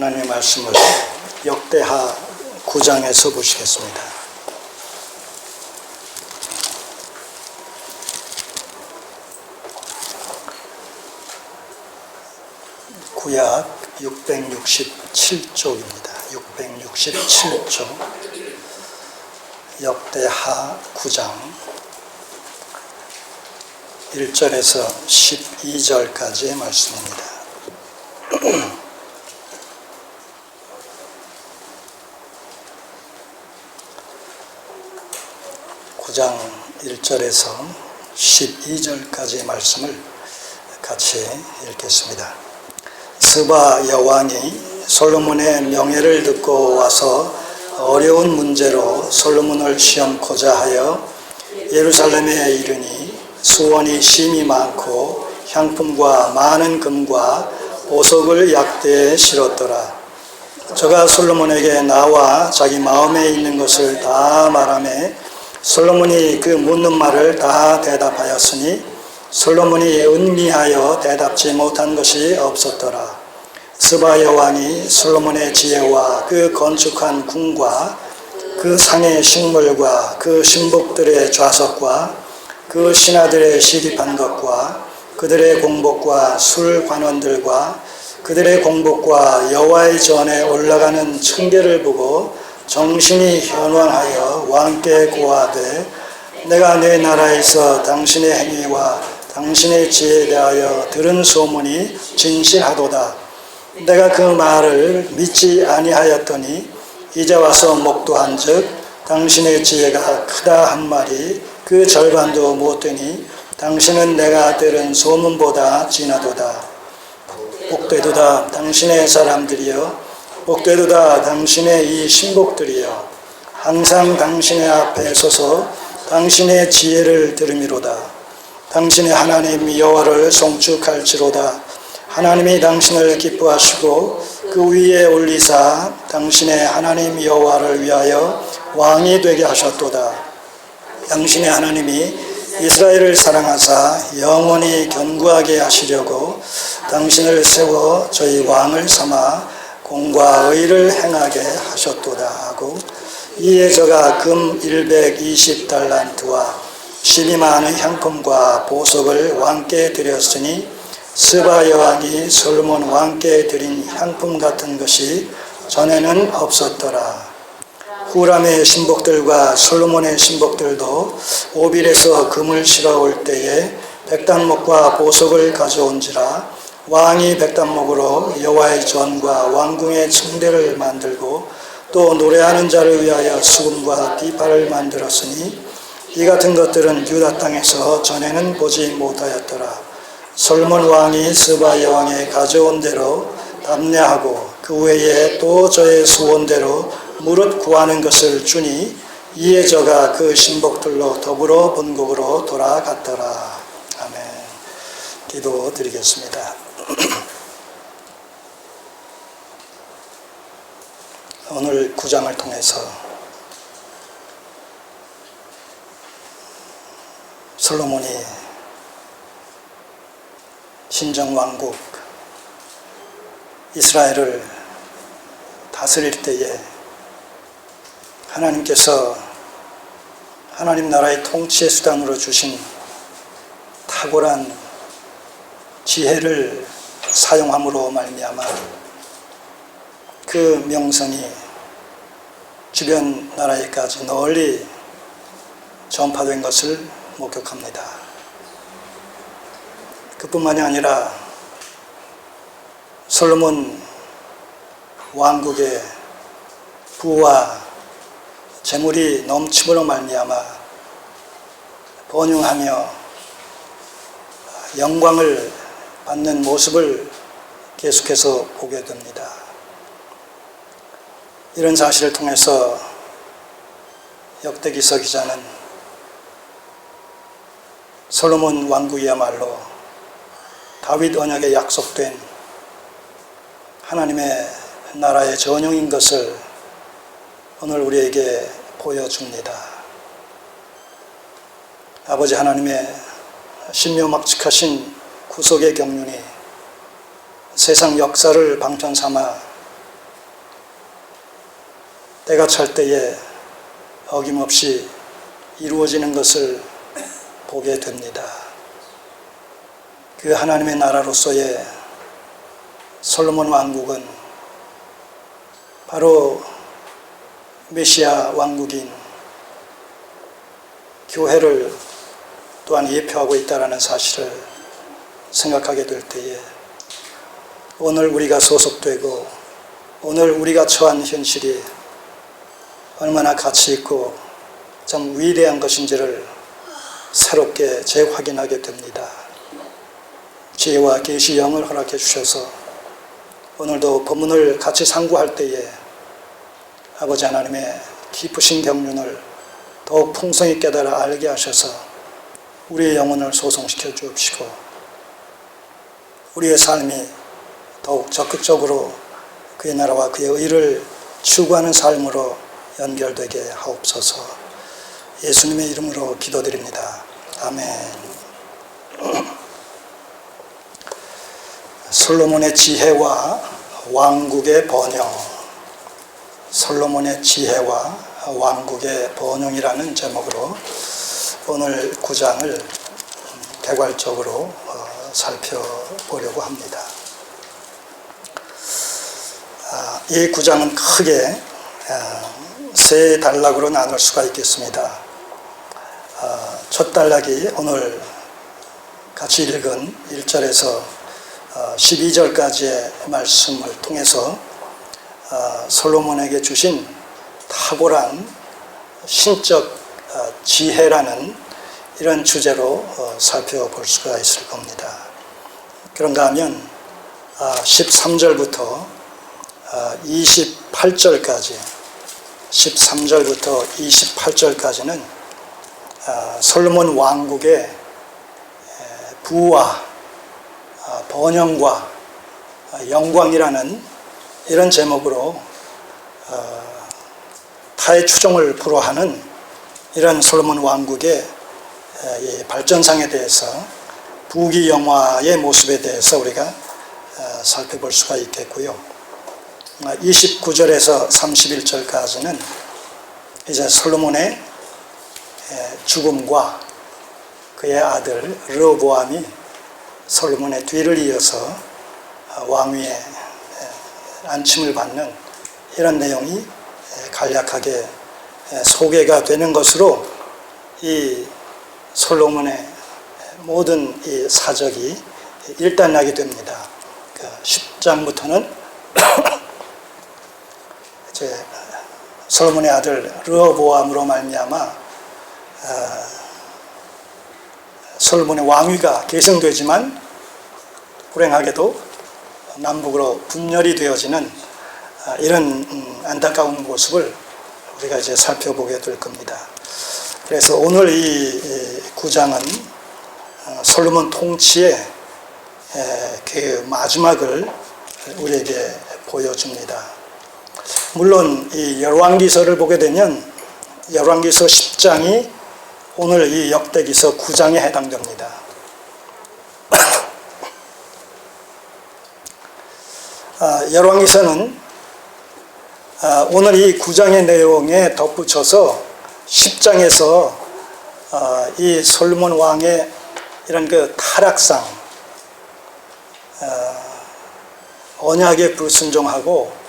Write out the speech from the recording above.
하나님의 말씀을 역대하 9장에서 보시겠습니다. 구약 667쪽입니다. 667쪽 역대하 9장 1절에서 12절까지의 말씀입니다. 9장 1절에서 12절까지의 말씀을 같이 읽겠습니다. 스바 여왕이 솔로몬의 명예를 듣고 와서 어려운 문제로 솔로몬을 시험코자 하여 예루살렘에 이르니 수원이 심이 많고 향품과 많은 금과 보석을 약대에 실었더라. 저가 솔로몬에게 나와 자기 마음에 있는 것을 다 말하매 솔로몬이 그 묻는 말을 다 대답하였으니 솔로몬이 은미하여 대답지 못한 것이 없었더라. 스바 여왕이 솔로몬의 지혜와 그 건축한 궁과 그 상의 식물과 그 신복들의 좌석과 그 신하들의 시립한 것과 그들의 공복과 술 관원들과 그들의 공복과 여호와의 전에 올라가는 층계를 보고 정신이 현황하여 왕께 고하되 내가 내 나라에서 당신의 행위와 당신의 지혜에 대하여 들은 소문이 진실하도다. 내가 그 말을 믿지 아니하였더니 이제 와서 목도한 즉 당신의 지혜가 크다 한 말이 그 절반도 못 되니 당신은 내가 들은 소문보다 진하도다. 복되도다 당신의 사람들이여 복되도다. 당신의 이 신복들이여 항상 당신의 앞에 서서 당신의 지혜를 들으미로다. 당신의 하나님 여호와를 송축할지로다. 하나님이 당신을 기뻐하시고 그 위에 올리사 당신의 하나님 여호와를 위하여 왕이 되게 하셨도다. 당신의 하나님이 이스라엘을 사랑하사 영원히 견고하게 하시려고 당신을 세워 저희 왕을 삼아 공과 의를 행하게 하셨도다 하고 이에 저가 금 120달란트와 심이 많은 향품과 보석을 왕께 드렸으니 스바 여왕이 솔로몬 왕께 드린 향품 같은 것이 전에는 없었더라. 후람의 신복들과 솔로몬의 신복들도 오빌에서 금을 실어 올 때에 백단목과 보석을 가져온지라 왕이 백단목으로 여호와의 전과 왕궁의 층대를 만들고 또 노래하는 자를 위하여 수금과 디파를 만들었으니 이 같은 것들은 유다 땅에서 전에는 보지 못하였더라. 솔몬 왕이 스바 여왕에 가져온 대로 담례하고 그 외에 또 저의 소원대로 무릇 구하는 것을 주니 이에 저가 그 신복들로 더불어 본국으로 돌아갔더라. 기도 드리겠습니다. 오늘 구장을 통해서 솔로몬이 신정왕국 이스라엘을 다스릴 때에 하나님께서 하나님 나라의 통치의 수단으로 주신 탁월한 지혜를 사용함으로 말미암아 그 명성이 주변 나라에까지 널리 전파된 것을 목격합니다. 그뿐만이 아니라 솔로몬 왕국의 부와 재물이 넘침으로 말미암아 번영하며 영광을 받는 모습을 계속해서 보게 됩니다. 이런 사실을 통해서 역대기서 기자는 솔로몬 왕국이야말로 다윗 언약에 약속된 하나님의 나라의 전용인 것을 오늘 우리에게 보여줍니다. 아버지 하나님의 신묘막측하신 구속의 경륜이 세상 역사를 방편 삼아 때가 찰 때에 어김없이 이루어지는 것을 보게 됩니다. 그 하나님의 나라로서의 솔로몬 왕국은 바로 메시아 왕국인 교회를 또한 예표하고 있다는 사실을 생각하게 될 때에 오늘 우리가 소속되고 오늘 우리가 처한 현실이 얼마나 가치 있고 참 위대한 것인지를 새롭게 재확인하게 됩니다. 지혜와 계시 영을 허락해 주셔서 오늘도 본문을 같이 상고할 때에 아버지 하나님의 깊으신 경륜을 더욱 풍성히 깨달아 알게 하셔서 우리의 영혼을 소송시켜 주옵시고 우리의 삶이 더욱 적극적으로 그의 나라와 그의 의를 추구하는 삶으로 연결되게 하옵소서 예수님의 이름으로 기도드립니다. 아멘. 솔로몬의 지혜와 왕국의 번영 솔로몬의 지혜와 왕국의 번영이라는 제목으로 오늘 구장을 개괄적으로 어, 살펴보려고 합니다. 아, 이 구장은 크게 아, 세 단락으로 나눌 수가 있겠습니다. 아, 첫 단락이 오늘 같이 읽은 1절에서 12절까지의 말씀을 통해서 어, 솔로몬에게 주신 탁월한 신적 어, 지혜라는 이런 주제로 어, 살펴볼 수가 있을 겁니다. 그런가 하면 13절부터 28절까지 13절부터 28절까지는 솔로몬 왕국의 부와 번영과 영광이라는 이런 제목으로 어, 타의 추종을 불허하는 이런 솔로몬 왕국의 발전상에 대해서 부귀 영화의 모습에 대해서 우리가 어, 살펴볼 수가 있겠고요. 29절에서 31절까지는 이제 솔로몬의 죽음과 그의 아들 르보암이 솔로몬의 뒤를 이어서 어, 왕위에 안침을 받는 이런 내용이 간략하게 소개가 되는 것으로 이 솔로몬의 모든 이 사적이 일단락이 됩니다. 10장부터는 그 이제 솔로몬의 아들 르호보암으로 말미암아 어, 솔로몬의 왕위가 계승되지만 불행하게도 남북으로 분열이 되어지는 아, 이런 음, 안타까운 모습을 우리가 이제 살펴보게 될 겁니다. 그래서 오늘 이 구장은 어, 솔로몬 통치의 그 마지막을 우리에게 보여줍니다. 물론 이 열왕기서를 보게 되면 열왕기서 10장이 오늘 이 역대기서 9장에 해당됩니다. 아, 열왕기서는 아, 오늘 이 9장의 내용에 덧붙여서 10장에서 아, 이 솔몬 왕의 이런 그 타락상 언약에 불순종하고